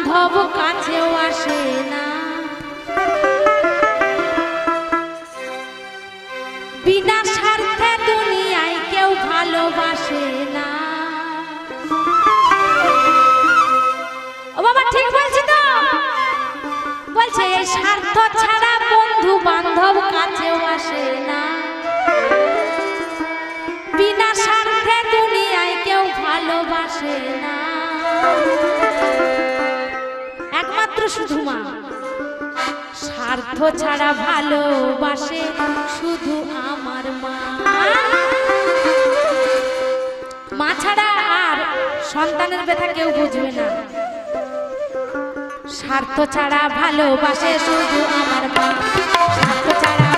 বান্ধব কাছেও আসে না। বিনা স্বার্থে দুনিয়ায় কেউ ভালোবাসে না। ও বাবা, ঠিক বলছি তো? বলছে এই স্বার্থ ছাড়া শুধু মা স্বার্থ ছাড়া ভালোবাসে শুধু আমার মা। মা ছাড়া আর সন্তানের ব্যথা কেউ বুঝবে না। স্বার্থ ছাড়া ভালোবাসে শুধু আমার মা। স্বার্থ ছাড়া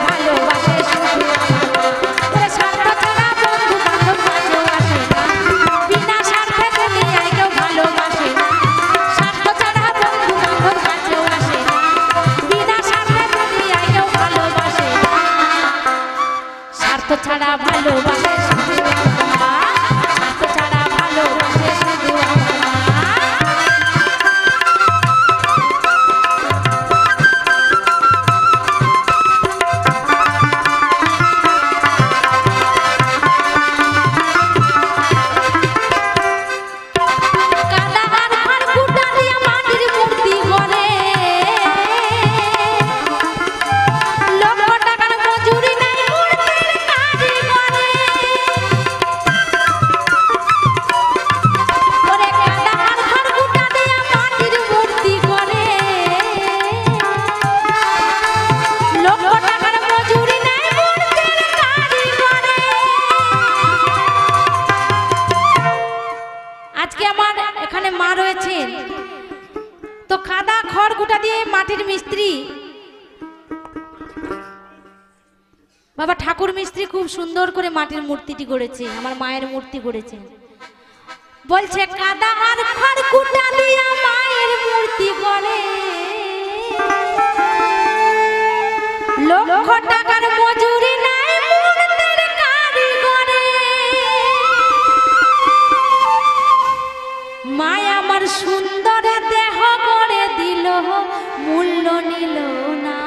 রয়েছেন। তো কাদা খড় গুটা দিয়ে মাটির মিস্ত্রি। বাবা, ঠাকুর মিস্ত্রি খুব সুন্দর করে মাটির মূর্তিটি গড়েছে, আমার মায়ের মূর্তি গড়েছে। বলছে কাদা আর খড় কুটা দিয়া মায়ের মূর্তি গড়ে। লক্ষ টাকার মজুরি সুন্দর দেহ করে দিল, মূল্য নিল না।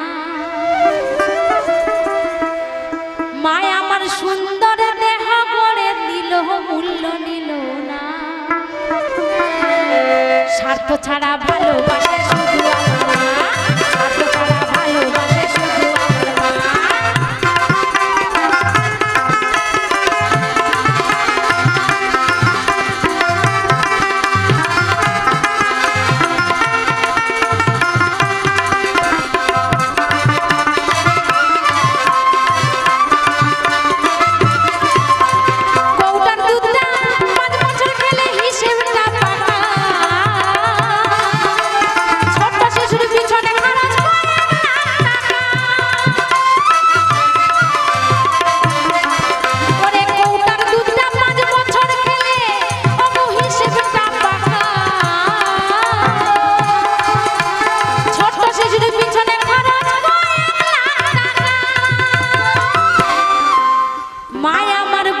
মায় আমার সুন্দর দেহ করে দিল, মূল্য নিল না। স্বার্থ ছাড়া ভালোবাসে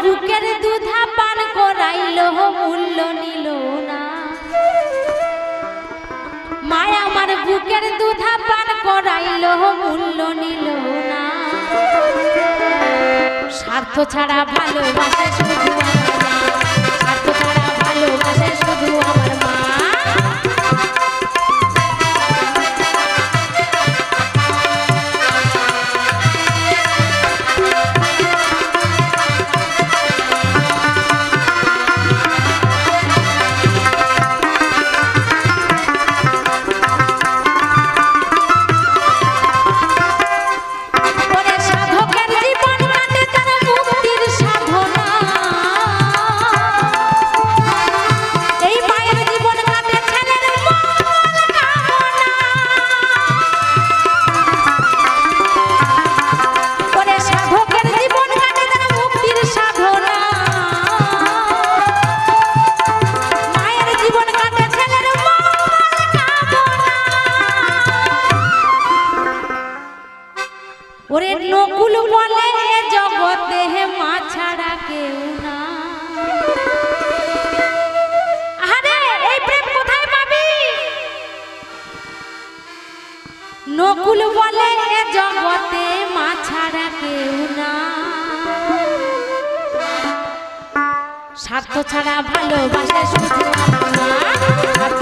আমার বুকের দুধা পান করাইল, মূল্য নিল না। মায় আমার বুকের দুধা পান করাইল, মূল্য নিল না। স্বার্থ ছাড়া ভালোবাসে শুধু স্বার্থ ছাড়া ভালোবাসে শুধু নকুল বলে জগতে মা ছাড়া কেউ না। আরে এই প্রেম কোথায় পাবি? নকুল বলে জগতে মা ছাড়া কেউ না। স্বার্থ ছাড়া ভালোবাসে শুধু স্বার্থ